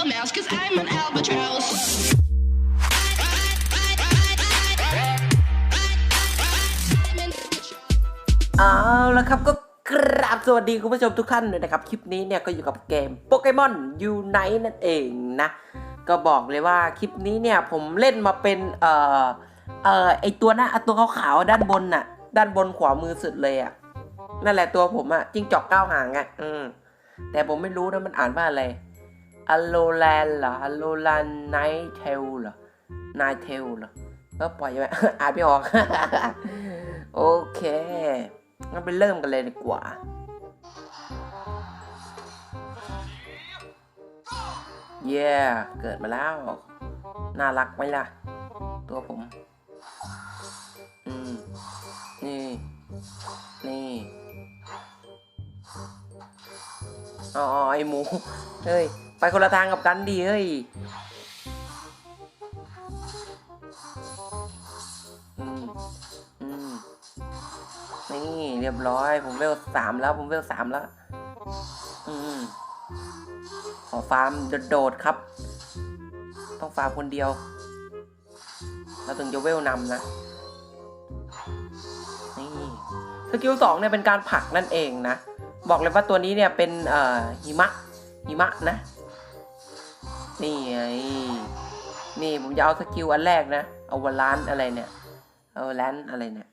a mouse, cause I'm an albatross. เอาละครับก็กราบสวัสดีคุณผู้ชมทุกท่านเลยนะครับ คลิปนี้เนี่ยก็อยู่กับเกมโปเกมอนยูไนนั่นเองนะ ก็บอกเลยว่าคลิปนี้เนี่ยผมเล่นมาเป็น เอ่อ เอ่อไอตัวหน้าตัวขาวๆด้านบนน่ะ ด้านบนขวามือสุดเลยอะนั่นแหละตัวผมอะจิ้งจอกเก้าหางอะอืมแต่ผมไม่รู้นะมันอ่านว่าอะไร อโลแลนเหรออโลแลนไนเทลเหรอนายเทลเหรอก็ปล่อยไว้อ่านไม่ออก โอเคงั้นไปเริ่มกันเลยดีกว่าเย้เกิดมาแล้ว น่ารักไหมล่ะ ตัวผม อืม นี่ นี่อ๋อไอหมู เฮ้ย ไปคนละทางกับกันดีเฮ้ยอืมอืมนี่เรียบร้อย ผมเวลสามแล้ว ผมเวลสามแล้ว อืมขอฟาร์มโดดๆครับ ต้องฟาร์มคนเดียวเราถึงจะเวลนำนะ นี่สกิลสองเนี่ยเป็นการผลักนั่นเองนะ บอกเลยว่าตัวนี้เนี่ยเป็นเอ่อหิมะหิมะนะ นี่ไง นี่ผมจะเอาสกิลอันแรกนะ เอาวลานอะไรเนี่ย เอาแลนอะไรเนี่ย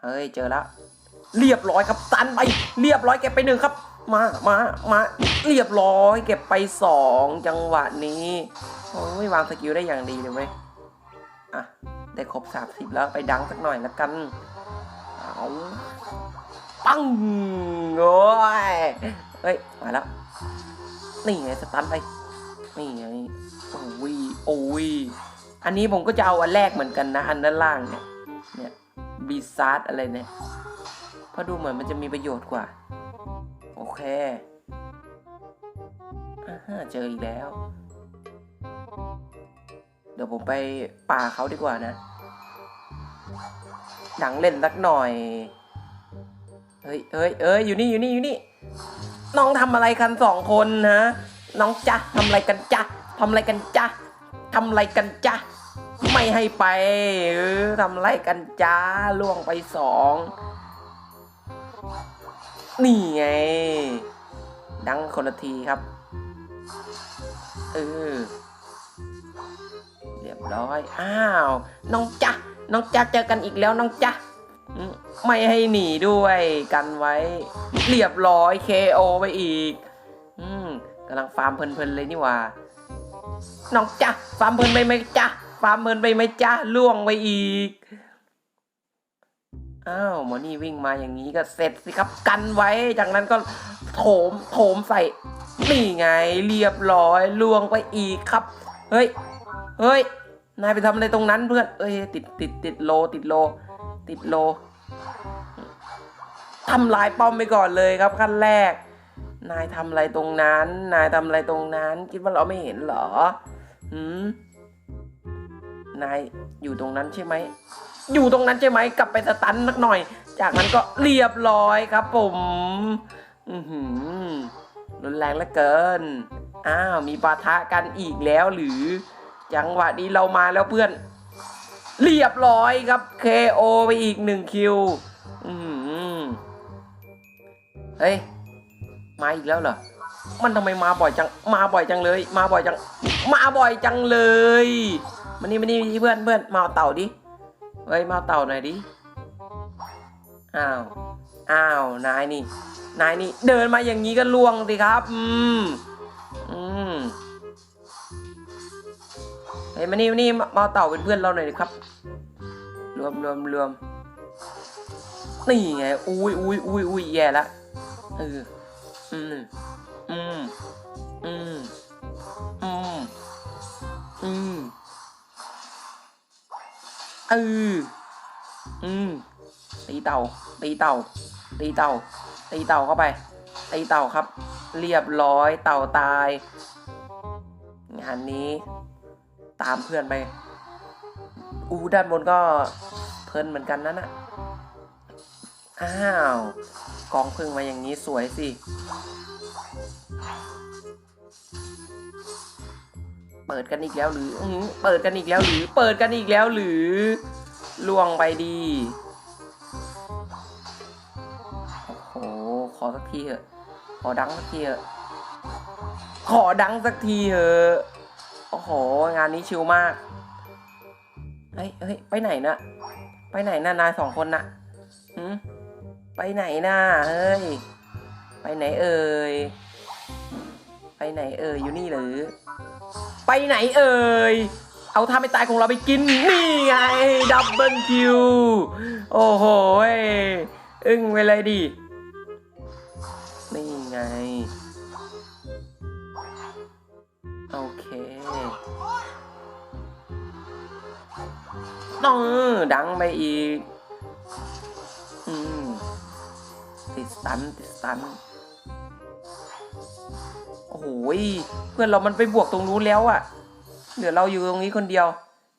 เฮ้ย เจอแล้ว เรียบร้อยครับตันไป เรียบร้อยเก็บไปหนึ่งครับ มา มา มา เรียบร้อย เก็บไปสองจังหวะนี้โอ้ยวางสกิลได้อย่างดีเลยเว้ยอะ ได้ครบสามสิบแล้วไปดังสักหน่อยแล้วกัน เอา ปัง นี่ไงสตันไป นี่ไงโอ้ยโอ้ยอันนี้ผมก็จะเอาอันแรกเหมือนกันนะ อันด้านล่างเนี่ย เนี่ยบีซาร์ดอะไรเนี่ยเพราะดูเหมือนมันจะมีประโยชน์กว่า โอเคอ่าเจออีกแล้ว เดี๋ยวผมไปป่าเขาดีกว่านะดังเล่นสักหน่อย เฮ้ยเฮ้ยเอ้ยอยู่นี่อยู่นี่อยู่นี่ น้องทำอะไรกันสองคนฮะ น้องจ๊ะทำอะไรกันจ๊ะทำอะไรกันจ๊ะทำอะไรกันจ๊ะไม่ให้ไปเออทำไรกันจ้าล่วงไปสองนี่ไง ดังคนละทีครับ เออ เรียบร้อย อ้าว น้องจ๊ะน้องจ๊ะเจอกันอีกแล้วน้องจ๊ะ ไม่ให้หนีด้วยกันไว้ เรียบร้อย KO ไปอีก อืมกำลังฟาร์มเพลินๆเลยนี่ว่าน้องจ๊ะฟาร์มเพลินไปไหมจ๊ะฟาร์มเพลินไปไหมจ๊ะล่วงไปอีกอ้าวหมอนี่วิ่งมาอย่างนี้ก็เสร็จสิครับกันไว้ จากนั้นก็โถมโถมใส่นี่ไง เรียบร้อยล่วงไปอีกครับ เฮ้ย เฮ้ย นายไปทำอะไรตรงนั้นเพื่อนเอ้ยติดติดติดโลติดโล ติดโลทำลายป้อมไปก่อนเลยครับขั้นแรก นายทำอะไรตรงนั้น นายทำอะไรตรงนั้น คิดว่าเราไม่เห็นเหรอหืมนายอยู่ตรงนั้นใช่ไหม อยู่ตรงนั้นใช่ไหมกลับไปสตันสักหน่อย จากนั้นก็เรียบร้อยครับ ผม อือหือรุนแรงเหลือเกิน อ้าว มีปะทะกันอีกแล้วหรือ จังหวะนี้เรามาแล้วเพื่อน เรียบร้อยครับ KO ไปอีกหนึ่งคิว อือหือเฮ้ย มาอีกแล้วเหรอ มันทำไมมาบ่อยจัง มาบ่อยจังเลย มาบ่อยจัง มาบ่อยจังเลย มานี่มานี่เพื่อนเพื่อนมาเอาเต่าดิ เฮ้ยมาเอาเต่าหน่อยดิ อ้าว อ้าว นายนี่ นายนี่ เดินมาอย่างนี้ก็ล่วงสิครับ อืม เฮ้ยมานี่มานี่มาเต่าเป็นเพื่อนเราหน่อยดิครับ รวมรวมรวมนี่ไง อุ้ยอุ้ยอุ้ยอุ้ยแย่ละเอออืมอืมอืมอืมอืมเอออืมตีเต่า ตีเต่า ตีเต่า ตีเต่าเข้าไป ตีเต่าครับ เรียบร้อยเต่าตาย งานนี้ ตามเพื่อนไป อูด้านบนก็เพลินเหมือนกันนั่นนะอ้าว กองพึ่งมาอย่างนี้สวยสิเปิดกันอีกแล้วหรืออเปิดกันอีกแล้วหรือ เปิดกันอีกแล้วหรือล่วงไปดี โอ้โห ขอสักทีเถอะ ขอดังสักทีเถอะ ขอดังสักทีเถอะ โอ้โห งานนี้ชิลมาก เฮ้ยเฮ้ยไปไหนนะไปไหนนะนายสองคนน่ะหืมไปไหนน่ะเฮ้ย ไปไหนเอ่ย ไปไหนเอ่ยอยู่นี่หรือ ไปไหนเอ่ย เอาท่าไม่ตายของเราไปกิน นี่ไง ดับเบิลคิว โอ้โห อึ้งไปเลยดิ นี่ไง ต้องดังไปอีกอืมติดสตันติดสตันโอ้โหเพื่อนเรามันไปบวกตรงนู้นแล้วอะเหลือเราอยู่ตรงนี้คนเดียว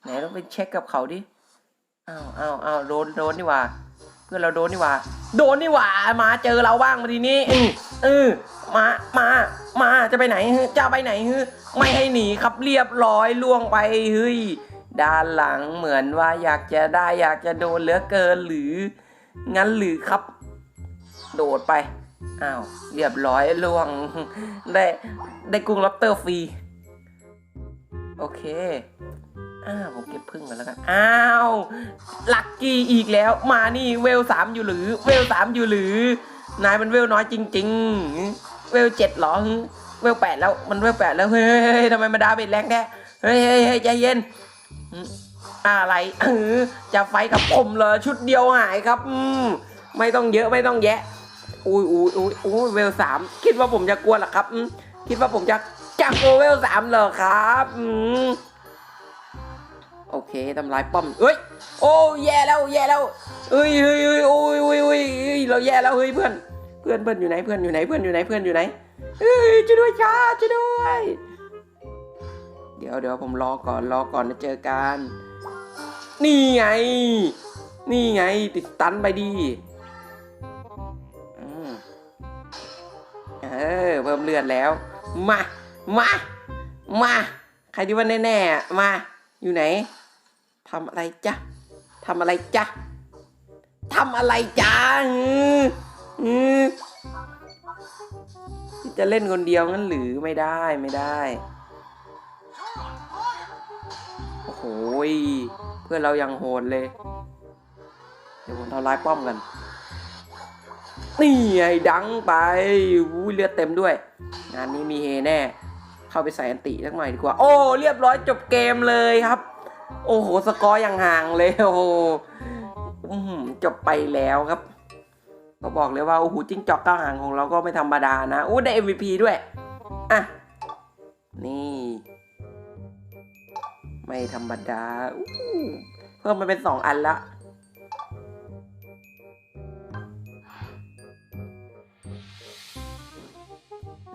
ไหนต้องไปเช็คกับเขาดิอ้าวอ้าวอ้าวโดนโดนนี่ว่า เพื่อนเราโดนนี่ว่าโดนนี่ว่ามาเจอเราบ้างมาทีนี้เออเออมามามาจะไปไหนฮึจะไปไหนฮึไม่ให้หนีครับเรียบร้อยล่วงไปเฮ้ย ด้านหลังเหมือนว่าอยากจะได้อยากจะโดนเหลือเกินหรือ งั้นหรือครับ โดดไปอ้าวเรียบร้อยล่วงได้ได้กุ้งล็อบสเตอร์ฟรี โอเคอ้าวผมเก็บพึ่งมาแล้วกันอ้าวลักกี้อีกแล้ว มานี่เวลสามอยู่หรือ เวลสามอยู่หรือ นายมันเวลน้อยจริง ๆ เวลเจ็ดหรอเวลแปดแล้วมันเวลแปดแล้วเฮ้ยทำไมมาดาเบดแรงแท้เฮ้ยเฮ้ยใจเย็น อะไรเออจะไฟกับผมเหรอชุดเดียวหายครับ อืมไม่ต้องเยอะไม่ต้องแยะ อุ้ยอุ้ยอุ้ยอุ้ยเวลสามคิดว่าผมจะกลัวหรอครับอืมคิดว่าผมจะจักโกเวลสามเหรอครับอืมโอเคทำลายป้อมเอ้ยโอ้แย่แล้วแย่แล้วเอ้ยเฮ้ยเฮ้ยโอ้ยโอ้ยโอ้ยเราแย่แล้วเฮ้ยเพื่อน เพื่อนเพื่อนอยู่ไหนเพื่อนอยู่ไหนเพื่อนอยู่ไหนเพื่อนอยู่ไหนเฮ้ยช่วยด้วยจ้าช่วยด้วย ดี๋ยวเดี๋ยวผมรอก่อนรอก่อนจะเจอกัน นี่ไง นี่ไง ติดตันไปดีเออเพิ่มเลือดแล้ว มา มา มา ใครที่ว่าแน่ๆ มา อยู่ไหนทำอะไรจ๊ะทำอะไรจ๊ะทำอะไรจ๊ะอือจะเล่นคนเดียวงั้นหรือไม่ได้ไม่ได้ ยเพื่อนเรายังโหดเลย เดี๋ยวผมทำลายป้อมกัน นี่ไงดังไปอู้เลือดเต็มด้วย งานนี้มีเฮแน่ เข้าไปใส่อันติสักหน่อยดีกว่า โอ้ เรียบร้อยจบเกมเลยครับ โอ้โห สกอร์อย่างห่างเลยโอ้โหจบไปแล้วครับ ก็บอกเลยว่า โอ้โหจิ้งจอกก้าวหางของเราก็ไม่ธรรมดานะอู้ได้ MVP ด้วย อะ นี่ ไม่ธรรมดาเพิ่มมาเป็นสองอันละ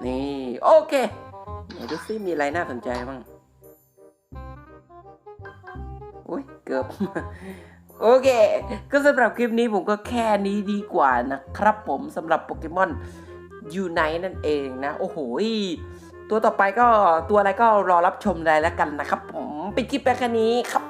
นี่ โอเคไหนดูซิมีอะไรน่าสนใจบ้างอุ้ยเกือบ โอเค ก็สำหรับคลิปนี้ผมก็แค่นี้ดีกว่านะครับผมสำหรับโปเกมอนยูไนนั่นเองนะ โอ้โห ตัวต่อไปก็ตัวอะไรก็รอรับชมได้แล้วกันนะครับผม ปิดคลิปไปแค่นี้ครับ